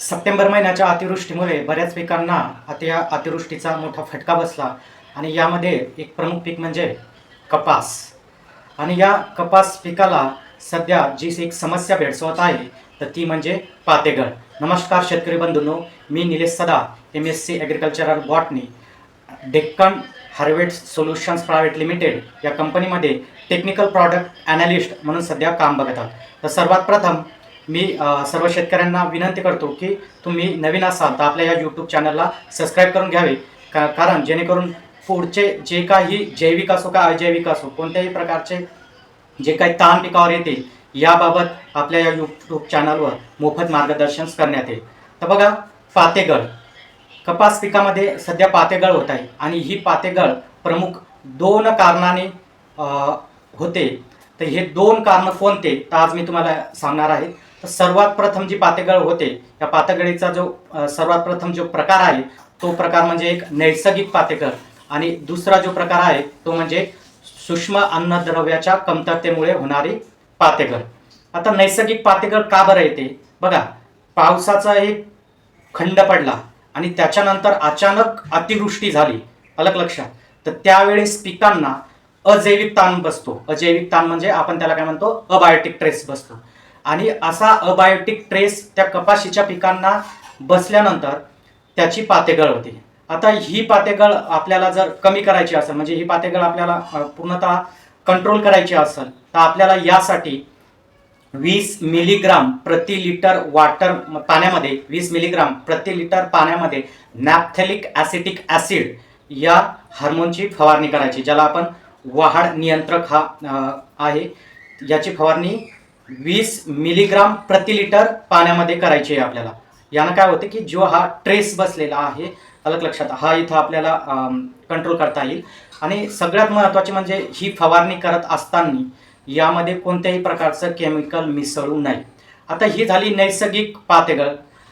September महिन्याच्या अतिवृष्टीमुळे बऱ्याच पिकांना अति अतिवृष्टीचा मोठा फटका बसला. आणि यामध्ये एक प्रमुख पीक म्हणजे कपास. आणि या कपास पिकाला सध्या जी एक समस्या भेडसवत आहे तर ती म्हणजे पातेगळ नमस्कार शेतकरी बंधूंनो मी Nilesh Sada M S C agricultural botany Deccan harvest solutions private limited या कंपनीमध्ये टेक्निकल प्रॉडक्ट ॲनालिस्ट म्हणून सध्या काम बघत तर सर्वात प्रथम मी सर्व शेतकऱ्यांना विनंती करतो की तुम्ही नवीन असाल तर आपल्या या यूट्यूब चॅनलला सबस्क्राईब करून घ्यावे. का कारण जेणेकरून पुढचे जे काही जैविक असो का अजैविक असो कोणत्याही प्रकारचे जे काही ताण पिकावर येते याबाबत आपल्या या यूट्यूब चॅनलवर मोफत मार्गदर्शन करण्यात येईल. तर बघा पातेगळ. कपास पिकामध्ये सध्या पातेगळ होत आहे आणि ही पातेगळ प्रमुख दोन कारणाने होते. तर हे दोन कारणं कोणते? तर आज मी तुम्हाला सांगणार आहे. तर सर्वात प्रथम जी पातेगळ होते या पातेगळीचा जो सर्वात प्रथम जो प्रकार आहे तो प्रकार म्हणजे एक नैसर्गिक पातेगळ आणि दुसरा जो प्रकार आहे तो म्हणजे सूक्ष्म अन्नद्रव्याच्या कमतरतेमुळे होणारी पातेगळ आता नैसर्गिक पातेगळ का बरं येते? बघा पावसाचा एक खंड पडला आणि त्याच्यानंतर अचानक अतिवृष्टी झाली. अलग लक्षात. तर त्यावेळेस पिकांना अजैविक ताण बसतो. अजैविक ताण म्हणजे आपण त्याला काय म्हणतो? अबायोटिक ट्रेस बसतो. आणि असा अबायोटिक ट्रेस त्या कपाशीच्या पिकांना बसल्यानंतर त्याची पातेगळ होते. आता ही पातेगळ आपल्याला जर कमी करायची असेल म्हणजे ही पातेगळ आपल्याला पूर्णतः कंट्रोल करायची असेल तर आपल्याला यासाठी वीस मिलीग्राम प्रति लिटर वॉटर पाण्यामध्ये वीस मिलीग्राम प्रति लिटर पाण्यामध्ये नॅपथेलिक ॲसिटिक ॲसिड या हार्मोनची फवारणी करायची ज्याला आपण वाढ नियंत्रक हा आहे. याची फवारणी वीस मिलीग्राम प्रति लिटर पाण्यामध्ये करायची आहे आपल्याला. यानं काय होतं की जो हा ट्रेस बसलेला आहे अलग लक्षात हा इथं आपल्याला कंट्रोल करता येईल. आणि सगळ्यात महत्त्वाचे म्हणजे ही फवारणी करत असताना यामध्ये कोणत्याही प्रकारचं केमिकल मिसळू नये. आता ही झाली नैसर्गिक पातेगळ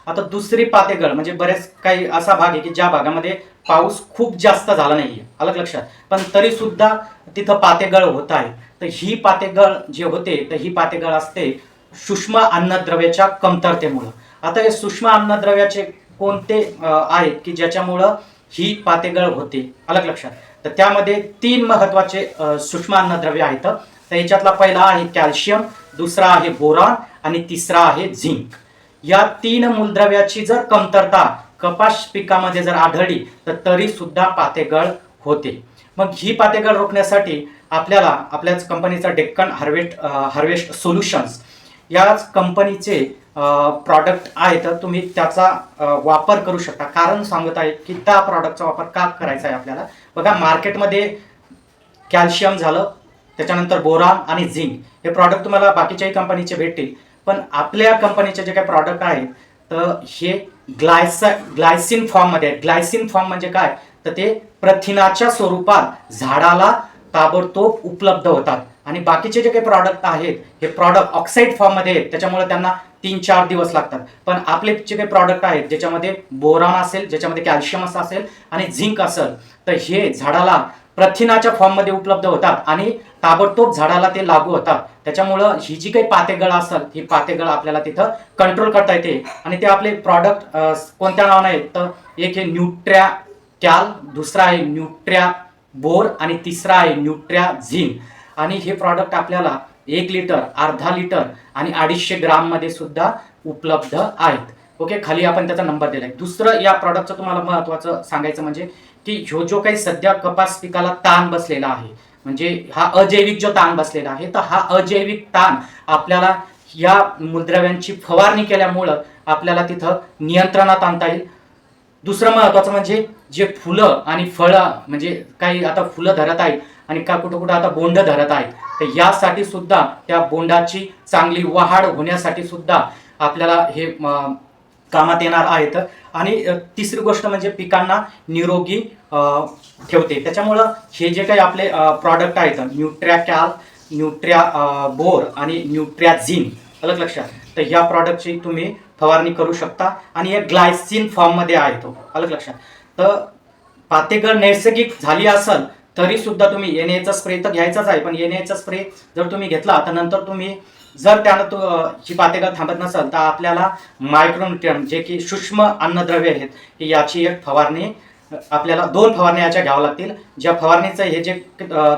आता दुसरी पातेगळ म्हणजे बरेच काही असा भाग आहे की ज्या भागामध्ये पाऊस खूप जास्त झाला नाही आहे अलग लक्षात. पण तरीसुद्धा तिथं पातेगळ होत आहे. तर ही पातेगळ जे होते तर ही पातेगळ असते सूक्ष्म अन्नद्रव्याच्या कमतरतेमुळं. आता हे सूक्ष्म अन्नद्रव्याचे कोणते आहेत की ज्याच्यामुळं ही पातेगळ होते? अलग लक्षात. तर त्यामध्ये तीन महत्त्वाचे सूक्ष्म अन्नद्रव्य आहेत. तर याच्यातला पहिला आहे कॅल्शियम दुसरा आहे बोरॉन आणि तिसरा आहे झिंक. या तीन मूलद्रव्याची जर कमतरता कपास पिकामध्ये जर आढळली तर तरी सुद्धा पातेगळ होते. मग ही पातेगळ रोखण्यासाठी आपल्याला आपल्याच कंपनीचा डेक्कन हार्वेस्ट हार्वेस्ट सोल्युशन्स याच कंपनीचे प्रॉडक्ट आहे तर तुम्ही त्याचा वापर करू शकता. कारण सांगत आहे की त्या प्रॉडक्टचा वापर का करायचा आहे आपल्याला? बघा मार्केटमध्ये कॅल्शियम झालं त्याच्यानंतर बोरान आणि झिंक हे प्रॉडक्ट तुम्हाला बाकीच्याही कंपनीचे भेटतील. पण आपल्या कंपनीचे जे काही प्रॉडक्ट आहेत तर हे ग्लायस ग्लायसिन फॉर्ममध्ये आहे ग्लायसिन फॉर्म म्हणजे काय? तर ते प्रथिनाच्या स्वरूपात झाडाला ताबडतोब उपलब्ध होतात. आणि बाकीचे जे काही प्रॉडक्ट आहेत हे प्रॉडक्ट ऑक्साईड फॉर्ममध्ये आहेत त्याच्यामुळे त्यांना तीन चार दिवस लागतात. पण आपले जे काही प्रॉडक्ट आहेत ज्याच्यामध्ये बोरॉन असेल ज्याच्यामध्ये कॅल्शियम असं असेल आणि झिंक असेल तर हे झाडाला प्रथिनाच्या फॉर्ममध्ये उपलब्ध होतात आणि ताबडतोब झाडाला ते लागू होतात. त्याच्यामुळं ही जी काही पातेगळ असतात ही पातेगळ आपल्याला तिथं कंट्रोल करता येते. आणि ते आपले प्रॉडक्ट कोणत्या नावाने आहेत? तर एक हे न्यूट्र्या कॅल दुसरा आहे न्यूट्र्या बोर आणि तिसरा आहे न्यूट्र्या झिन आणि हे प्रॉडक्ट आपल्याला एक लिटर अर्धा लिटर आणि अडीचशे ग्राममध्ये सुद्धा उपलब्ध आहेत. ओके खाली आपण त्याचा नंबर दिला आहे दुसरं या प्रॉडक्टचं तुम्हाला महत्वाचं सांगायचं म्हणजे की ह्यो जो काही सध्या कपास पिकाला ताण बसलेला आहे म्हणजे हा अजैविक जो ताण बसलेला आहे तर हा अजैविक ताण आपल्याला या मूलद्रव्यांची फवारणी केल्यामुळं आपल्याला तिथं नियंत्रणात आणता येईल. दुसरं महत्वाचं म्हणजे जे फुलं आणि फळं म्हणजे काही आता फुलं धरत आहेत आणि का कुठं कुठं आता बोंड धरत आहेत तर यासाठी सुद्धा त्या बोंडाची चांगली वाढ होण्यासाठी सुद्धा आपल्याला हे कामात येणार आहेत. आणि तिसरी गोष्ट म्हणजे पिकांना निरोगी ठेवते. त्याच्यामुळं हे जे काही आपले प्रॉडक्ट आहेत न्यूट्रॅ कॅल न्यूट्रॅ बोर आणि न्यूट्र्या झिन अलग लक्षात. तर या प्रॉडक्टची तुम्ही फवारणी करू शकता. आणि हे ग्लायसिन फॉर्ममध्ये आहे तो. अलग लक्षात? तर पातेगळ नैसर्गिक झाली असेल तरी सुद्धा तुम्ही एन एचा स्प्रे तर घ्यायचाच आहे. पण एन एचा स्प्रे जर तुम्ही घेतला तर नंतर तुम्ही जर त्यानं तो ही पातेगळ थांबत नसेल तर आपल्याला मायक्रोन्युट्रियन जे की सूक्ष्म अन्नद्रव्य आहेत याची एक फवारणी आपल्याला दोन फवारण्या याच्या घ्याव्या लागतील. ज्या फवारणीचं हे जे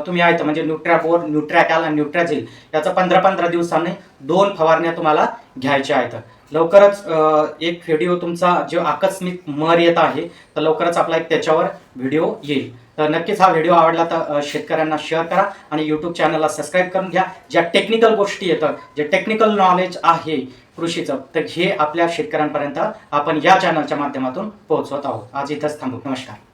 तुम्ही आहेत म्हणजे न्यूट्रॅपोर न्यूट्रॅकॅल आणि न्यूट्रॅझिल याचं पंधरा पंधरा दिवसांनी दोन फवारण्या तुम्हाला घ्यायच्या आहेत. लवकरच एक व्हिडिओ तुमचा जो आकस्मिक मर येत आहे तर लवकरच आपला एक त्याच्यावर व्हिडिओ येईल. तर नक्कीच हा व्हिडिओ आवडला तर शेतकऱ्यांना शेअर करा आणि यूट्यूब चॅनलला सबस्क्राईब करून घ्या. ज्या टेक्निकल गोष्टी येतात जे टेक्निकल नॉलेज आहे कृषीचं तर हे आपल्या शेतकऱ्यांपर्यंत आपण या चॅनलच्या माध्यमातून पोहोचवत आहोत. आज इथंच थांबू. नमस्कार.